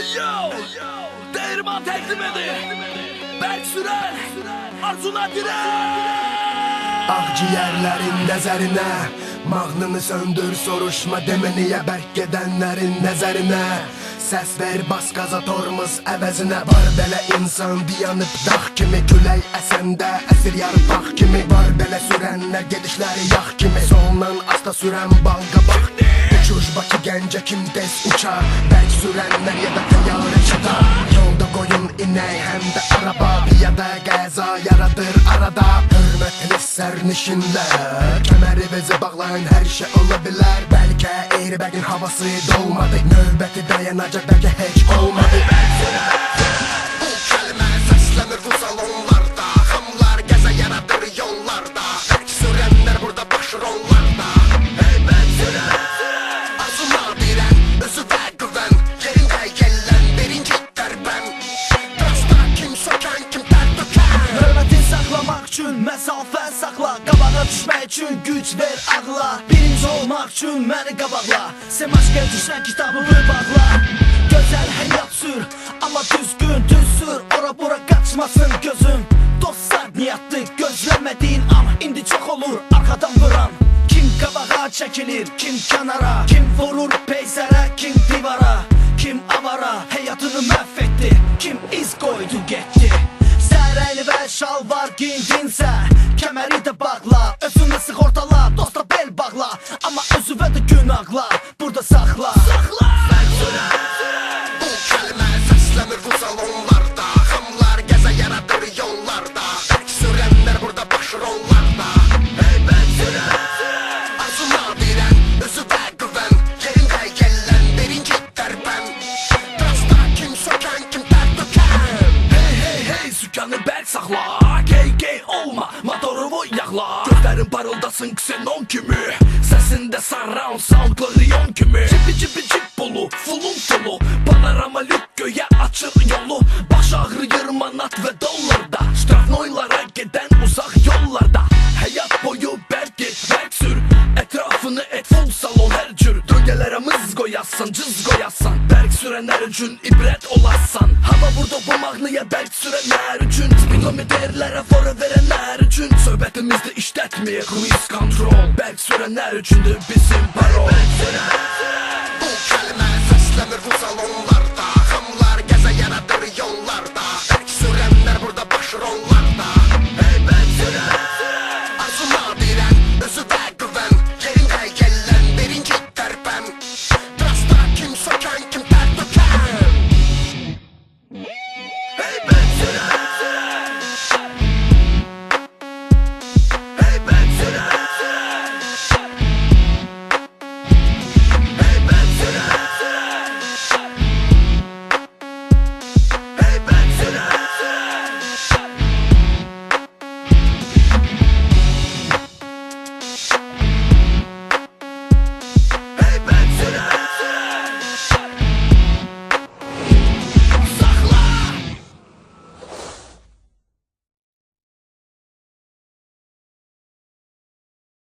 Hey yo! Değirman teklim edir. Berk Sürer, Arzuna Direk. Akciğerlerin nezerine Mahnını söndür soruşma demeniye Berk gedenlerin nezerine Ses ver bas gaza tormuz əvəzinə Var belə insan dayanıb dağ kimi Külək əsəndə əsir yarpaq kimi Var belə sürənlər gedişləri yağ kimi Soldan asta sürən bal qabaq Uçuş Bakı gəncə kim tez uçar Berk sürənlər ya inək həm də araba. Piyada qəza yaradır arada. Hörmətli sərnişinlər Kəməri bizi bağlayan hər şey ola bilər Bəlkə havası dolmadı Növbəti dayanacaq bəlkə heç olmadı. Bu üçün məsafə saxla Qabağa düşmək üçün güc ver ağla. Birinci olmaq üçün məni qabaqla. Semaşqə düşən kitabımı bağla. Gözəl həyat sür Amma düzgün düz sür. Ora bura qaçmasın gözün Dostlar niyyatlı gözləmədiyin an İndi çox olur arxadan vuran. Kim qabağa çəkilir, kim kənara? Kim vurur peyzərə, kim divara? Kim avara, həyatını məhv etdi Kim iz qoydu getdi Sərəyli və şalvar giyindinsə Kəməri də bağla Özünü sığortala Dosta bel bağla saxla gey olma motorumu yaxla Gözlərin parıldasın ksenon kimi Səsində surround sound Rion kimi Cibi cibi cip bolu fulun dolu Panorama lük göyə açır yolu Baş ağrıyır manat və dollarda cız qoyasan Bərk sürənlər üçün ibrət olasan Hava burada bu mahnıya bərk sürənlər üçün. Spidometrlərə fora verənlər üçün. Söhbətimizdə işlətməyək cruise control. Bərk sürənlər üçündür bizim parol. Bərk sürən